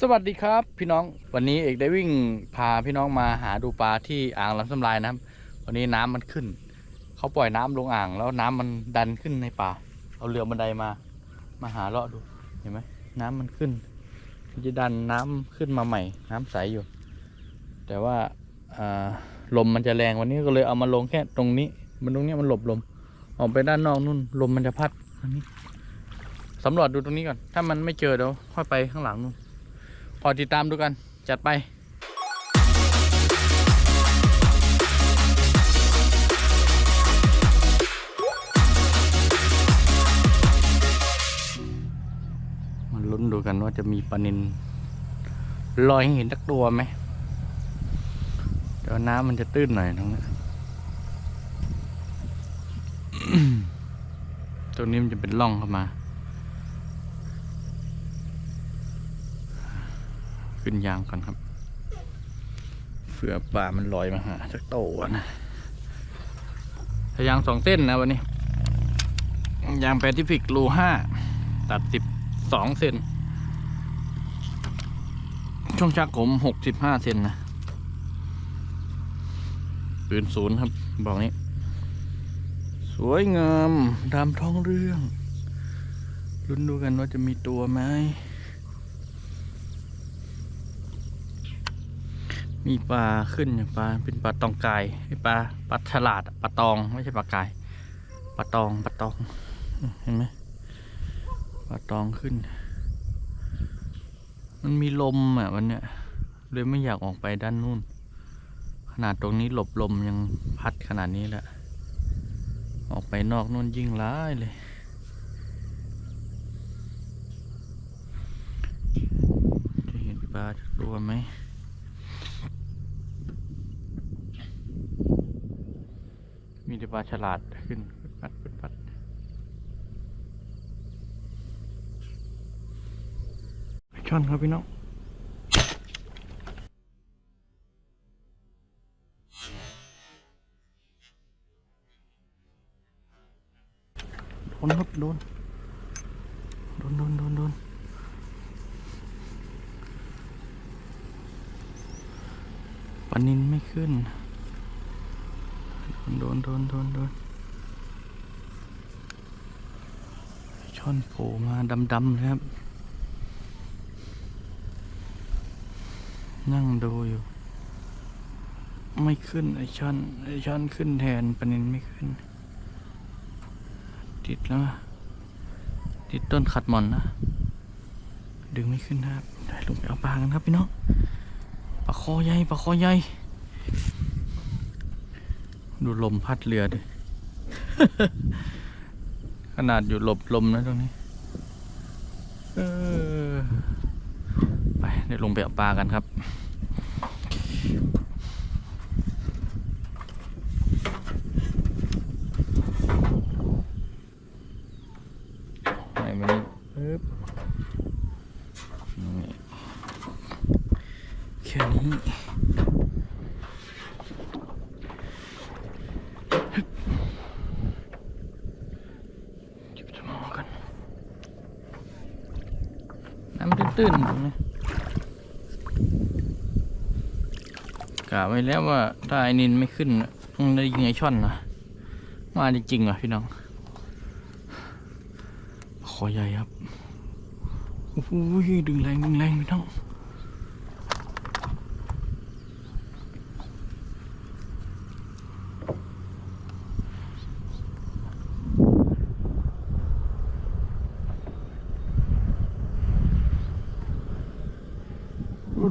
สวัสดีครับพี่น้องวันนี้เอกได้วิ่งพาพี่น้องมาหาดูปลาที่อ่างลำสำลายนะครับ วันนี้น้ำมันขึ้น เขาปล่อยน้ำลงอ่าง แล้วน้ำมันดันขึ้นในป่า เอาเรือบันไดมา มาหาเลาะดูเห็นไหมน้ำมันขึ้นมันจะดันน้ำขึ้นมาใหม่ น้ำใสอยู่ แต่ว่าลมมันจะแรงวันนี้ก็เลยเอามาลงแค่ตรงนี้ มันตรงนี้มันหลบลม ออกไปด้านนอกนู่นลมมันจะพัดอันนี้สำรวจดูตรงนี้ก่อน ถ้ามันไม่เจอเดี๋ยวค่อยไปข้างหลังนู่น อติดตามดูกัน จัดไปมาลุ้นดูกันว่าจะมีปลานินลอยให้เห็นสักตัวไหมเดี๋ยวน้ำมันจะตื้นหน่อยตรงนี้ตรงนี้มันจะเป็นร่องเข้ามา ขึ้นยางก่อนครับเผื่อปลามันลอยมาหาสักโตนะถ้ายางสองเส้นนะวันนี้ ยางแปซิฟิกรูห้าตัดสิบสองเซนช่วงชักผมหกสิบห้าเซนนะปืนศูนย์ครับ บอกนี้ สวยงามตามท้องเรื่อง ลุ้นดูกันว่าจะมีตัวไหม มีปลาขึ้นปลาเป็นปลาตองกายไอปลาปลาฉลาดปลาตองไม่ใช่ปลากายปลาตองปลาตองเห็นไหมปลาตองขึ้น มันมีลมอะวันเนี้ยเลยไม่อยากออกไปด้านนู้นขนาดตรงนี้หลบลมยังพัดขนาดนี้แหละออกไปนอกนู่นยิ่งร้ายเลยจะเห็นปลาจากตัวไหม มีแต่ปลาฉลาดขึ้นขึ้นปัดขึ้นปัดช่อนครับพี่น้องโดนครับโดนโดนโดนโดนโดนปนินไม่ขึ้น โดนโดนโดนโดนช่อนโผล่มาดำๆเลยครับ นั่งดูอยู่ ไม่ขึ้นไอช่อนไอช่อนขึ้นแทนปนินไม่ขึ้น ติดแล้ว ติดต้นขัดหมอนนะ ดึงไม่ขึ้นนะครับได้ลงไปเอาปลากันครับพี่น้องปลาคอใหญ่ปลาคอใหญ่ ดูลมพัดเรือดิ ขนาดอยู่หลบลมนะตรงนี้ เออ ไป เดี๋ยวลงไปเอาปลากันครับไหนมันปึ๊บนี่แค่นี้ จิบสมองกัน น้ำ ตื้นๆตรงนี้กะไว้แล้วว่าถ้าไอ้นินไม่ขึ้นน่ะต้องได้ยิงไอช่อนนะมาจริงๆอะพี่น้อง ขอใหญ่ครับโอ้ยดึงแรงดึงแรงพี่น้อง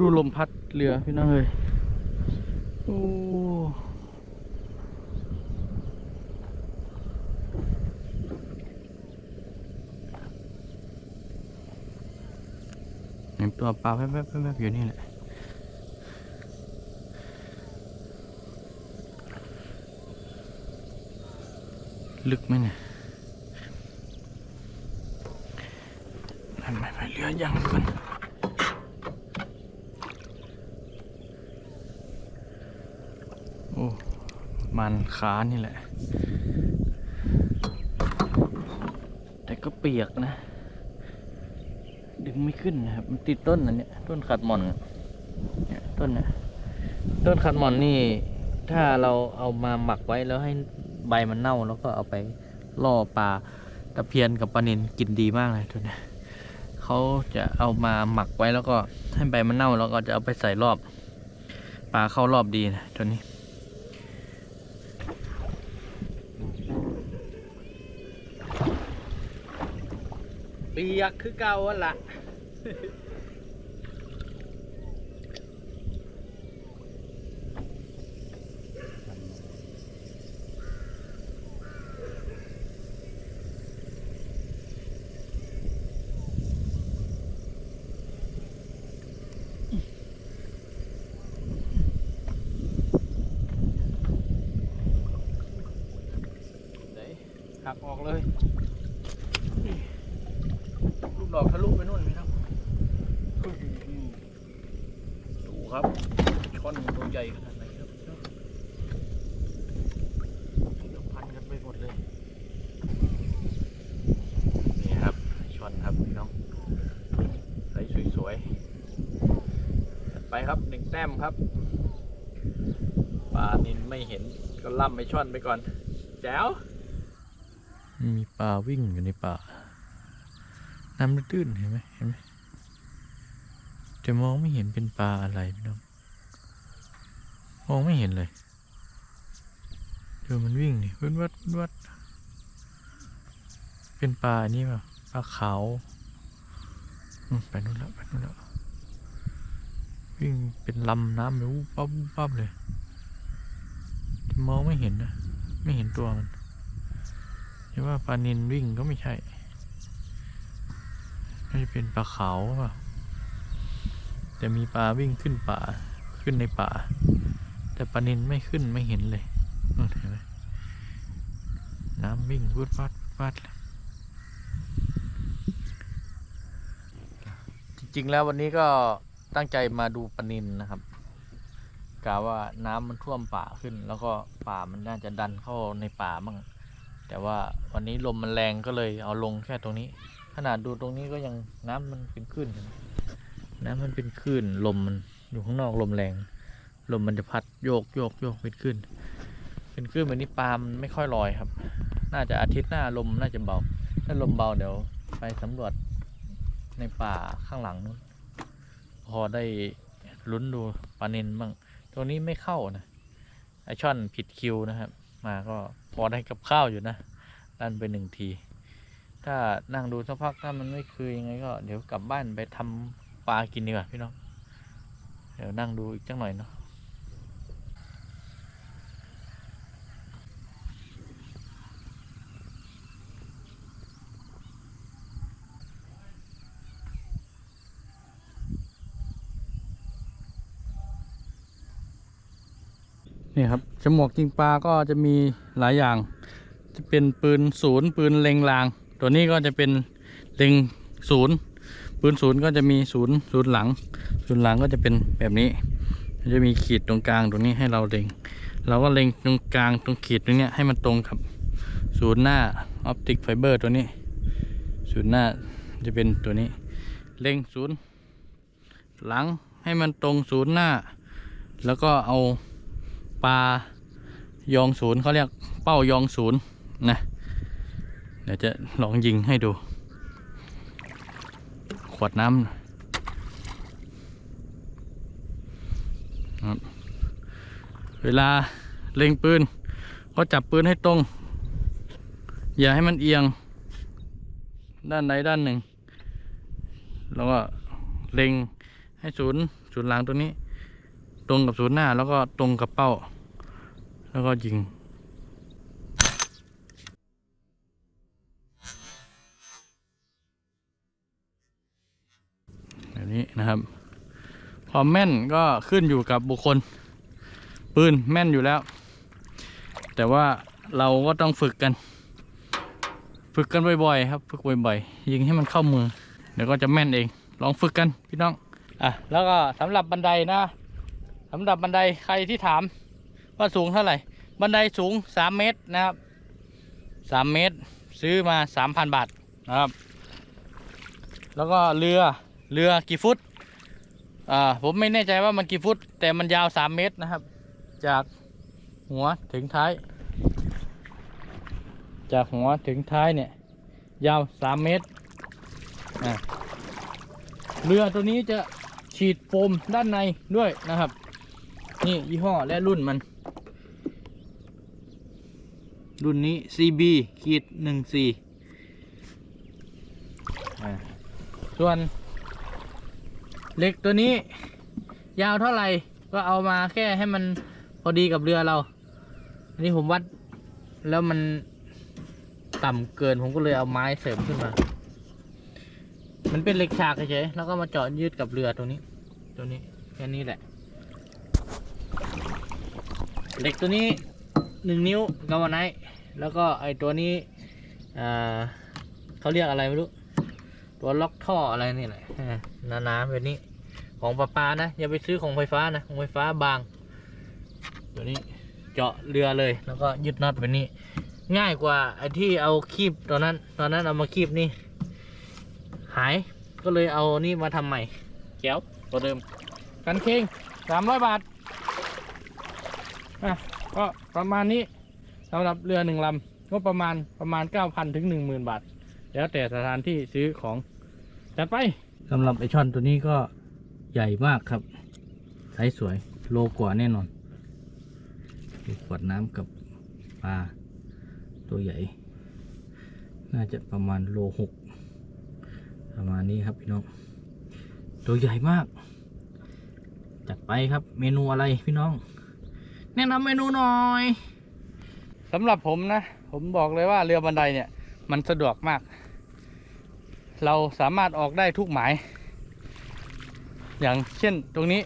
ดูลมพัด เรือพี่น้องเลยโอ้เห็นตัวปลาแวบๆแวบๆอยู่นี่แหละลึกไหมเนี่ยนั่นไม่ไปเรือยังก่อน มันขานี่แหละ แต่ก็เปียกนะ ดึงไม่ขึ้นนะครับ มันติดต้นอันนี้ต้นขัดหมอนเนี่ยต้นนี้ยต้นขัดหมอนนี่ ถ้าเราเอามาหมักไว้แล้วให้ใบมันเน่าแล้วก็เอาไปล่อปลาตะเพียนกับปลาเนินกินดีมากเลยตัวนี้เขาจะเอามาหมักไว้แล้วก็ให้ใบมันเน่าแล้วก็จะเอาไปใส่รอบปลาเข้ารอบดีนะตัวนี้ ปียกคือเก่าอะละหักออกเลย ลุไปนู่นพี่ครับดูครับช่อนตัวใหญ่ขนาดไหนครับแล้วพันกันไปหมดเลยนี่ครับช่อนครับพี่น้องใสสวยๆไปครับหนึ่งแต้มครับปลานินไม่เห็นก็ล่ำไปช่อนไปก่อนแจ๋วมีปลาวิ่งอยู่ในป่า น้ำตื้นเห็นไหมเห็นไหมแต่มองไม่เห็นเป็นปลาอะไรพี่น้อง มองไม่เห็นเลยดูมันวิ่งนี่วัดวัดวัด เป็นปลาอันนี้เปล่าปลาขาวไปนู่นแล้วไปนู่นแล้ววิ่งเป็นลำน้ำเลยวูบปั๊บวูบปั๊บเลยมองไม่เห็นนะ ไม่เห็นตัวมันเห็นว่าปลานินวิ่งก็ไม่ใช่ น่เป็นปลาขาวเปล่าแต่มีปลาวิ่งขึ้นป่าขึ้นในป่า แต่ปลานินไม่ขึ้นไม่เห็นเลยนู่นเห็นไหมน้ำวิ่งวุดวัดวัดเลยจริงๆแล้ววันนี้ก็ตั้งใจมาดูปลานินนะครับกะว่าน้ำมันท่วมป่าขึ้น แล้วก็ป่ามันน่าจะดันเข้าในป่าบ้างแต่ว่าวันนี้ลมมันแรงก็เลยเอาลงแค่ตรงนี้ ขนาดดูตรงนี้ก็ยังน้ำมันเป็นคลื่นนะน้ำมันเป็นคลื่นลมมันอยู่ข้างนอกลมแรง ลมมันจะพัดโยกโยกโยกเป็นคลื่นเป็นคลื่นแบบนี้ปลามันไม่ค่อยลอยครับ น่าจะอาทิตย์หน้าลมน่าจะเบา ถ้าลมเบาเดี๋ยวไปสำรวจในป่าข้างหลังนู้นพอได้ลุ้นดูปลาเนนบ้างตรงนี้ไม่เข้านะไอช่อนผิดคิวนะครับ มาก็พอได้กับข้าวอยู่นะดันไปหนึ่งที ถ้านั่งดูสักพักถ้ามันไม่คือยังไงก็เดี๋ยวกลับบ้านไปทำปลากินดีกว่าพี่น้องเดี๋ยวนั่งดูอีกจังหน่อยเนาะนี่ครับฉมวกยิงปลาก็จะมีหลายอย่าง จะเป็นปืนศูนย์ปืนเล็งลาง ตัวนี้ก็จะเป็นเล็งศูนย์ปืนศูนย์ก็จะมีศูนย์ศูนย์หลังศูนย์หลังก็จะเป็นแบบนี้จะมีขีดตรงกลางตรงนี้ให้เราเล็ง เราก็เล็งตรงกลางตรงขีดตรงเนี้ยให้มันตรงกับศูนย์หน้าออปติกไฟเบอร์ตัวนี้ศูนย์หน้าจะเป็นตัวนี้ เล็งศูนย์หลังให้มันตรงศูนย์หน้า แล้วก็เอาปลายองศูนย์เขาเรียกเป้ายองศูนย์นะ เดี๋ยวจะลองยิงให้ดู ขวดน้ำครับ เวลาเล็งปืน ก็จับปืนให้ตรง อย่าให้มันเอียง ด้านใดด้านหนึ่ง แล้วก็เล็งให้ศูนย์ศูนย์หลังตัวนี้ ตรงกับศูนย์หน้า แล้วก็ตรงกับเป้า แล้วก็ยิง นะครับ ความแม่นก็ขึ้นอยู่กับบุคคล ปืนแม่นอยู่แล้ว แต่ว่าเราก็ต้องฝึกกัน ฝึกกันบ่อยๆครับ ฝึกบ่อยๆยิงให้มันเข้ามือเดี๋ยวก็จะแม่นเอง ลองฝึกกันพี่น้องอะแล้วก็สำหรับบันไดนะสำหรับบันไดใครที่ถามว่าสูงเท่าไหร่ บันไดสูงสามเมตรนะครับสามเมตรซื้อมาสามพันบาทนะครับ แล้วก็เรือเรือกี่ฟุต อ่าผมไม่แน่ใจว่ามันกี่ฟุต แต่มันยาวสามเมตรนะครับ จากหัวถึงท้าย จากหัวถึงท้ายเนี่ย ยาวสามเมตรเรือตัวนี้จะฉีดโฟมด้านในด้วยนะครับ นี่ยี่ห้อและรุ่นมัน รุ่นนี้ CB ขีดหนึ่งสี่ส่วน เหล็กตัวนี้ ยาวเท่าไหร่ก็เอามาแค่ให้มันพอดีกับเรือเรา อันนี้ผมวัดแล้วมันต่ำเกินผมก็เลยเอาไม้เสริมขึ้นมา มันเป็นเหล็กฉากเฉยๆแล้วก็มาเจาะยืดกับเรือตัวนี้ ตัวนี้แค่นี้แหละ เหล็กตัวนี้หนึ่งนิ้วกาวไนแล้วก็ไอตัวนี้ อ่าเขาเรียกอะไรไม่รู้ ตัวล็อกท่ออะไรนี่แหละหนาๆแบบนี้ ของประปานะ อย่าไปซื้อของไฟฟ้านะ ของไฟฟ้าบาง ตัวนี้เจาะเรือเลย แล้วก็ยึดน็อตแบบนี้ ง่ายกว่าไอ้ที่เอาคีบตอนนั้น ตอนนั้นเอามาคีบนี่ หาย ก็เลยเอานี่มาทำใหม่แก้วตัวเดิม กันเคงสามร้อยบาท อะ ก็ประมาณนี้สำหรับเรือหนึ่งลำก็ประมาณประมาณ 9,000 ถึง 10,000 บาท แล้วแต่สถานที่ซื้อของ จัดไปสำหรับไอช่อนตัวนี้ก็ใหญ่มากครับไซส์สวยโลกว่าแน่นอนดูขวดน้ำกับปลาตัวใหญ่ น่าจะประมาณโลหกประมาณนี้ครับพี่น้อง ตัวใหญ่มาก จัดไปครับเมนูอะไรพี่น้อง แนะนำเมนูหน่อยสำหรับผมนะ ผมบอกเลยว่าเรือบันไดเนี่ย มันสะดวกมาก เราสามารถออกได้ทุกหมาย อย่างเช่นตรงนี้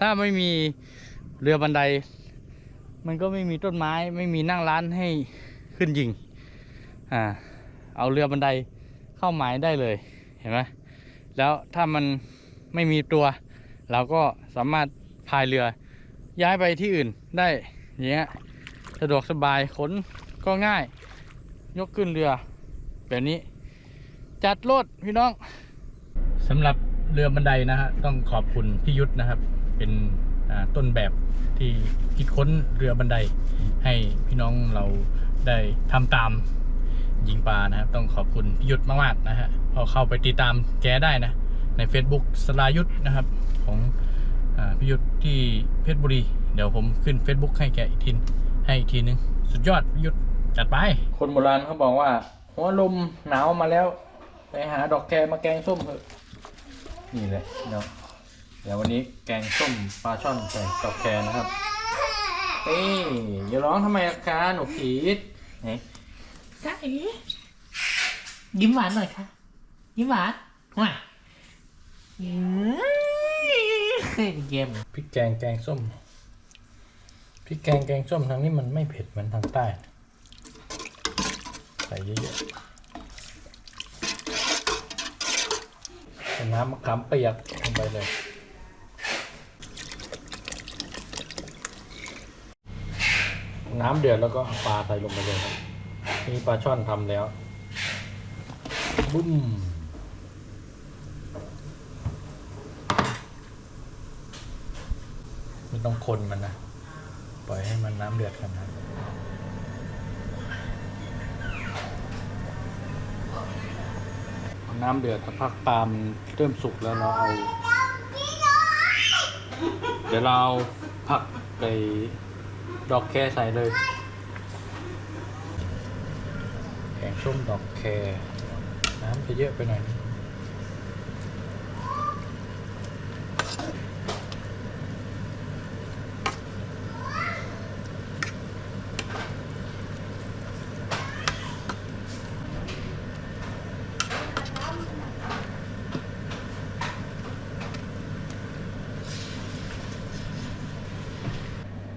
ถ้าไม่มีเรือบันได มันก็ไม่มีต้นไม้ไม่มีนั่งร้านให้ขึ้นยิงอ่าเอาเรือบันไดเข้าหมายได้เลยเห็นไหมแล้วถ้ามันไม่มีตัว เราก็สามารถพายเรือย้ายไปที่อื่นได้อย่างเงี้ยสะดวกสบายขนก็ง่าย ยกขึ้นเรือแบบนี้ จัดรถพี่น้องสำหรับเรือบันไดนะฮะต้องขอบคุณพี่ยุทธนะครับ เป็นอ่าต้นแบบที่คิดค้นเรือบันได ให้พี่น้องเราได้ทำตามยิงปลานะครับ ต้องขอบคุณพี่ยุทธมากๆนะฮะก็เข้าไปติดตามแกได้นะ ใน Facebook สลายุทธนะครับของอ่าพี่ยุทธที่เพชรบุรี เดี๋ยวผมขึ้น Facebook ให้แกอีกทีให้อีกทีนึง สุดยอดพี่ยุทธจัดไป คนโบราณเขาบอกว่า หัวลมหนาวมาแล้ว ไปหาดอกแคมาแกงส้มเถอะนี่แหละเนาะเดี๋ยววันนี้แกงส้มปลาช่อนใส่ดอกแคนะครับเอ้ยอย่าร้องทำไมล่ะคะหนูผีดไหนจ้าเอ๋ยิ้มหวานหน่อยค่ะ ยิ้มหวานห่วยอืมเยี่ยมพริกแกงแกงส้มพริกแกงแกงส้มทางนี้มันไม่เผ็ดเหมือนทางใต้ ใส่เยอะๆใส่ น้ำมะขามเปียกลงไปเลย น้ำเดือดแล้วก็ปลาใส่ลงไปเลยครับนี่ปลาช่อนทำแล้วบุ้มไม่ต้องคนมันนะ ปล่อยให้มันน้ำเดือดกันนะ น้ำเดือดพักปลามเริ่มสุกแล้วเราเอา เดี๋ยวเราเอาผักไปดอกแคใส่เลยแกงส้มดอกแค น้ำจะเยอะไปหน่อยนึง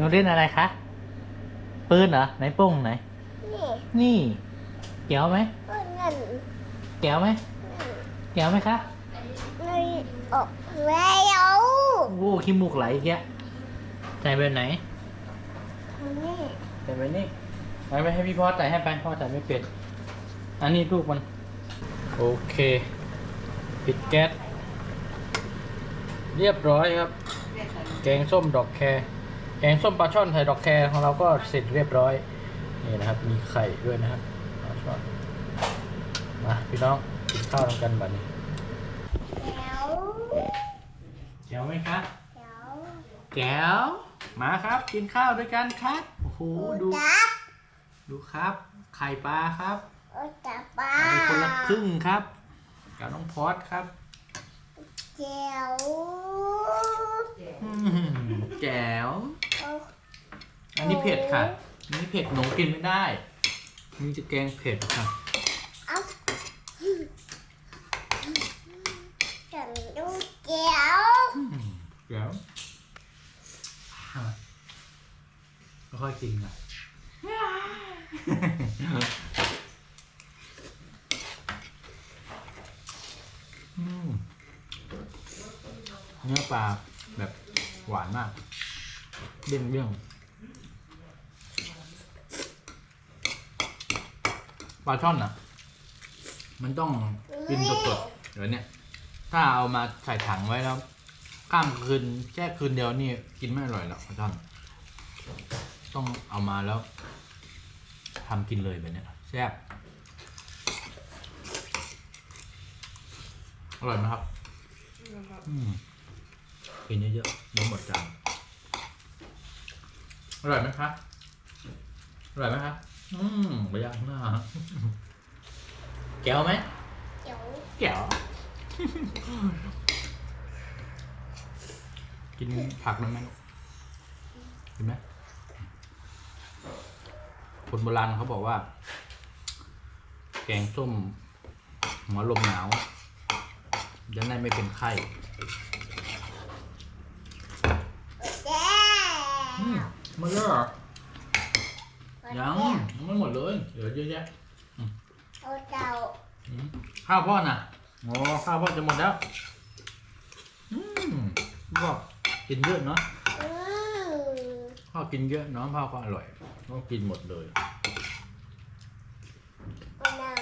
นูเล่นอะไรคะ ปืนเหรอ ไหนโป้งไหน นี่นี่เกี่ยวไหมก็เงินเกี่ยวไหมเกี่ยวไหมคะไม่ออกแล้วโอ้ขี้มูกไหลอีกแกใจเป็นไหนนี่ใส่ไปนี่ไปไปให้พี่พอใส่ให้ไปพ่อใส่ไม่เป็นอันนี้ลูกมันโโอเค ปิดแก๊สเรียบร้อยครับ แกงส้มดอกแคร แกงส้มปลาช่อนใส่ดอกแครของเราก็เสร็จเรียบร้อยนี่นะครับ มีไข่ด้วยนะครับปลาช่อนมาพี่น้องกินข้าวทำกันบัดนี้เดี๋ยวแจ๋วไหมครับเดี๋ยวแจ๋วมาครับ กินข้าวด้วยกันครับโอ้โหดูจับดูครับ ไข่ปลาครับโอ้จับปลาเอาไปคนละครึ่งครับกับน้องพอดครับเจียวอืมแจ๋วโอ้อันนี้เผ็ดค่ะอันนี้เผ็ดหนูกินไม่ได้นี่จะแกงเผ็ดค่ะเอาฉันดูเจียวอืมแจ๋วไม่ค่อยกินอะอืมเนื้อปลาแบบหวานมากเบี้ยงเบี้ยง ปลาช่อนอะมันต้องกินสดๆเดี๋ยวเนี้ยถ้าเอามาใส่ถังไว้แล้ว ข้ามคืนแค่คืนเดียวนี่กินไม่อร่อยหรอกปลาช่อน ต้องเอามาแล้วทำกินเลยแบบเนี้ยแซ่บอร่อยไหมครับอืมกินเยอะๆน้ำหมดจานอร่อยไหมครับอร่อยไหมครับ อืมไปย่างหน้าแก้วไหมเจียวแก้วกินผักได้ไหมลูกกินไหมคนโบราณเขาบอกว่า แกงส้มหัวลมหนาวจะได้ไม่เป็นไข้แจ้อืมหมดแล้วเหรอ ยังยังไม่หมดเลยเหลือเยอะแยะโอ้เจ้าอืมข้าวพ่อน่ะโอ้ข้าวพ่อจะหมดแล้วอืมพ่อกินเยอะเนาะอืมพ่อกินเยอะเนาะพ่อก็อร่อยพ่อกินหมดเลยกำลัง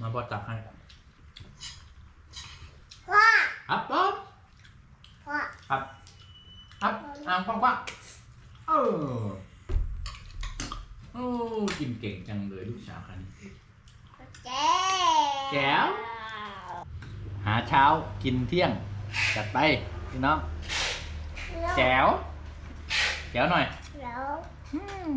มาพ่อตักให้พ่อครับป๊บพ่อครับครับอ่างกว้างๆเออโอ้กินเก่งจังเลยลูกสาวคันนี้แจ้แจ๋วหาเช้ากินเที่ยง จัดไปพี่น้องแจ๋วแจ๋วหน่อย แล้ว อืม